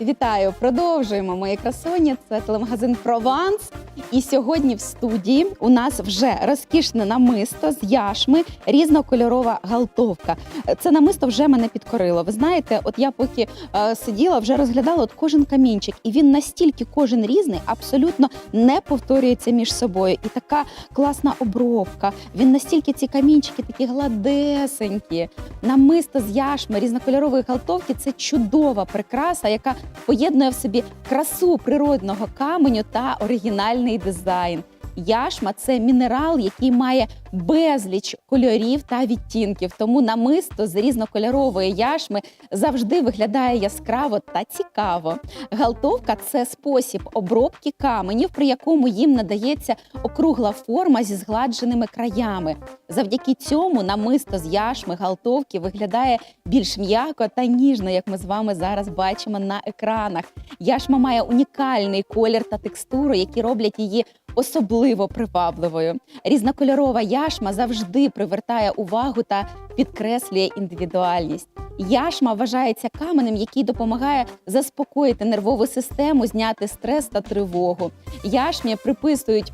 Вітаю! Продовжуємо мої красуні. Це телемагазин Прованс. І сьогодні в студії у нас вже розкішне намисто з яшми, різнокольорова галтовка. Це намисто вже мене підкорило. Ви знаєте, от я поки е, сиділа, вже розглядала от кожен камінчик, і він настільки кожен різний, абсолютно не повторюється між собою. І така класна обробка. Він настільки ці камінчики такі гладесенькі. Намисто з яшми різнокольорової галтовки це чудова прикраса, яка поєднує в собі красу природного каменю та оригінальний дизайн. Яшма це мінерал, який має безліч кольорів та відтінків. Тому намисто з різнокольорової яшми завжди виглядає яскраво та цікаво. Галтовка це спосіб обробки каменів, при якому їм надається округла форма зі згладженими краями. Завдяки цьому намисто з яшми галтовки виглядає більш м'яко та ніжно, як ми з вами зараз бачимо на екранах. Яшма має унікальний колір та текстуру, які роблять її особливо привабливою. Різнокольорова яшма завжди привертає увагу та підкреслює індивідуальність. Яшма вважається каменем, який допомагає заспокоїти нервову систему, зняти стрес та тривогу. Яшмі приписують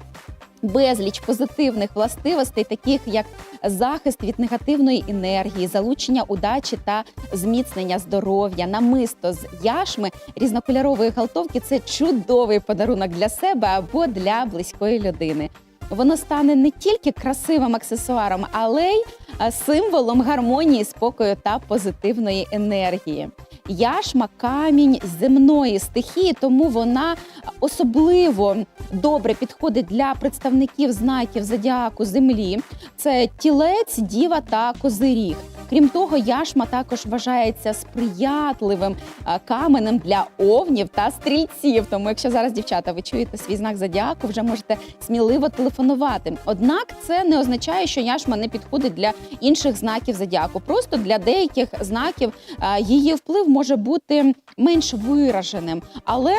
безліч позитивних властивостей, таких як захист від негативної енергії, залучення удачі та зміцнення здоров'я. Намисто з яшми різнокольорової галтовки це чудовий подарунок для себе або для близької людини. Воно стане не тільки красивим аксесуаром, але й символом гармонії, спокою та позитивної енергії. Яшма камінь земної стихії, тому вона особливо добре підходить для представників знаків зодіаку землі. Це тілець, діва та козиріг. Крім того, яшма також вважається сприятливим е, каменем для овнів та стрільців. Тому, якщо зараз дівчата ви чуєте свій знак зодіаку, вже можете сміливо телефонувати. Однак це не означає, що яшма не підходить для інших знаків зодіаку. Просто для деяких знаків е, її вплив може бути менш вираженим, але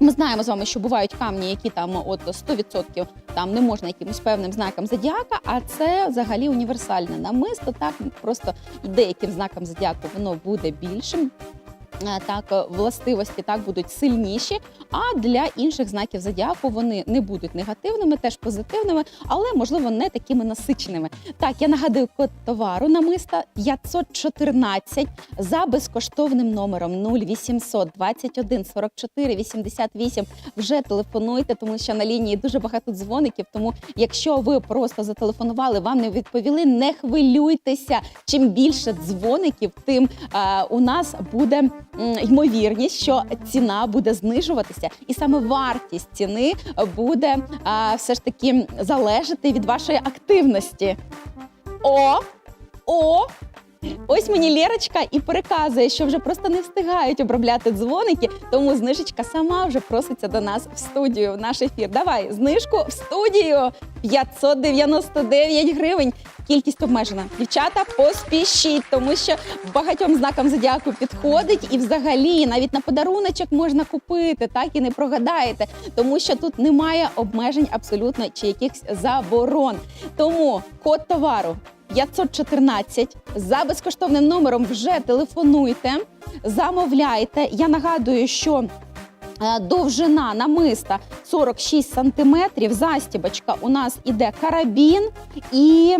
ми знаємо з вами, що бувають камні, які там от 100% там не можна якимось певним знаком зодіака, а це взагалі універсальне намисто. Так просто деяким знаком зодіаку воно буде більшим. Е, Так, е, властивості так будуть сильніші. А для інших знаків зодіаку вони не будуть негативними, теж позитивними, але можливо не такими насиченими. Так, я нагадую код товару намиста 514 за безкоштовним номером 0800 21 44 88. Вже телефонуйте, тому що на лінії дуже багато дзвоників. Тому, якщо ви просто зателефонували, вам не відповіли, не хвилюйтеся. Чим більше дзвоників, тим е, у нас буде ймовірність, що ціна буде знижуватися, і саме вартість ціни буде а, все ж таки залежати від вашої активності. О! О! Ось мені Лєрочка і переказує, що вже просто не встигають обробляти дзвоники, тому знижечка сама вже проситься до нас в студію, в наш ефір. Давай, знижку в студію 599 гривень. Кількість обмежена. Дівчата, поспішіть, тому що багатьом знакам зодіаку підходить, і взагалі навіть на подаруночок можна купити, так і не прогадаєте, тому що тут немає обмежень абсолютно чи якихось заборон. Тому код товару 514 за безкоштовним номером вже телефонуйте, замовляйте. Я нагадую, що е, довжина намиста 46 сантиметрів. Застібочка у нас іде карабін і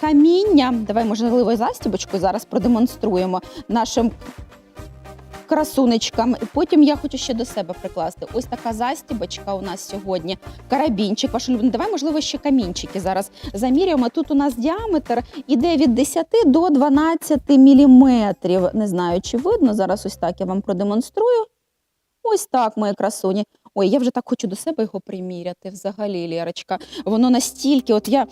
каміння. Давай, можливо, застібочку зараз продемонструємо нашим. Красунечкам. Потім я хочу ще до себе прикласти. Ось така застібочка у нас сьогодні. Карабінчик. Ваш улюблений. Давай, можливо, ще камінчики зараз замірюємо. Тут у нас діаметр іде від 10 до 12 міліметрів. Не знаю, чи видно. Зараз ось так я вам продемонструю. Ось так, мої красуні. Ой, я вже так хочу до себе його приміряти взагалі, Лєрочка. Воно настільки, от я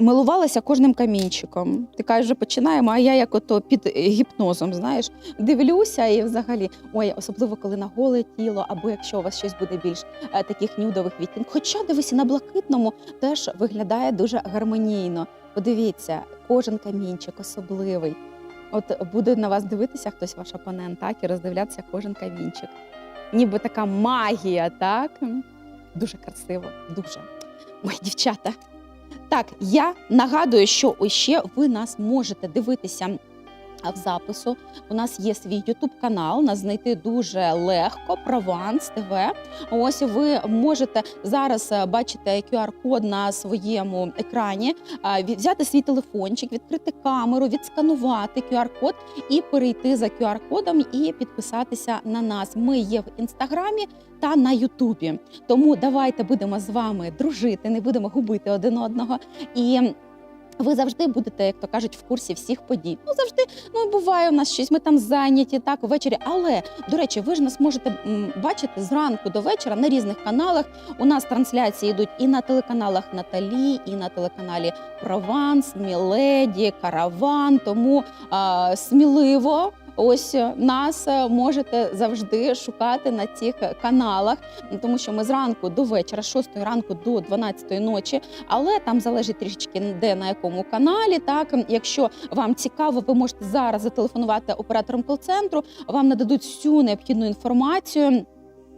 милувалася кожним камінчиком. Ти кажеш, вже починаємо, а я як ото під е, гіпнозом, знаєш, дивлюся і взагалі. Ой, особливо коли на голе тіло, або якщо у вас щось буде більш е, таких нюдових відтінків. Хоча дивися, на блакитному теж виглядає дуже гармонійно. Подивіться, кожен камінчик особливий. От буде на вас дивитися хтось, ваш опонент, так, і роздивлятися кожен камінчик. Ніби така магія, так? Дуже красиво, дуже. Ой, дівчата. Так, я нагадую, що ще ви нас можете дивитися в запису у нас є свій Ютуб канал. Нас знайти дуже легко. Прованс ТВ. Ось ви можете зараз е, бачите QR-код на своєму екрані. Взяти свій телефончик, відкрити камеру, відсканувати QR-код і перейти за QR-кодом і підписатися на нас. Ми є в інстаграмі та на Ютубі. Тому давайте будемо з вами дружити, не будемо губити один одного. І ви завжди будете, як то кажуть, в курсі всіх подій. Ну завжди ну буває у нас щось. Ми там зайняті так ввечері. Але до речі, ви ж нас можете бачити зранку до вечора на різних каналах. У нас трансляції йдуть і на телеканалах Наталі, і на телеканалі Прованс, Міледі, Караван. Тому а, сміливо. Ось е, нас е, можете завжди шукати на цих каналах, тому що ми зранку до вечора, з 6 ранку до 12 ночі, але там залежить трішечки де на якому каналі. Так, якщо вам цікаво, ви можете зараз зателефонувати операторам кол-центру, вам нададуть всю необхідну інформацію.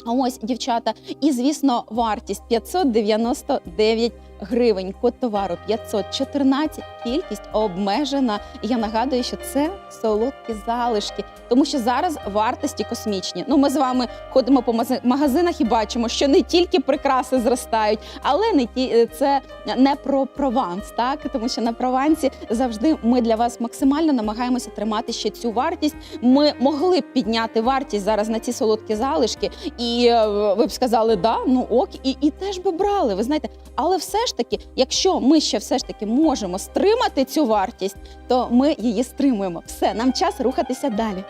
Ось дівчата, і звісно, вартість 599 гривень. Код товару 514, кількість обмежена. І я нагадую, що це солодкі залишки, тому що зараз вартості космічні. Ну, ми з вами ходимо по магазинах і бачимо, що не тільки прикраси зростають, але не ті це не про прованс, так тому що на провансі завжди ми для вас максимально намагаємося тримати ще цю вартість. Ми могли б підняти вартість зараз на ці солодкі залишки, і е, ви б сказали, да, ну ок, і, і теж би брали. Ви знаєте, але все ж таки, якщо ми ще все ж таки можемо стримати цю вартість, то ми її стримуємо. Все, нам час рухатися далі.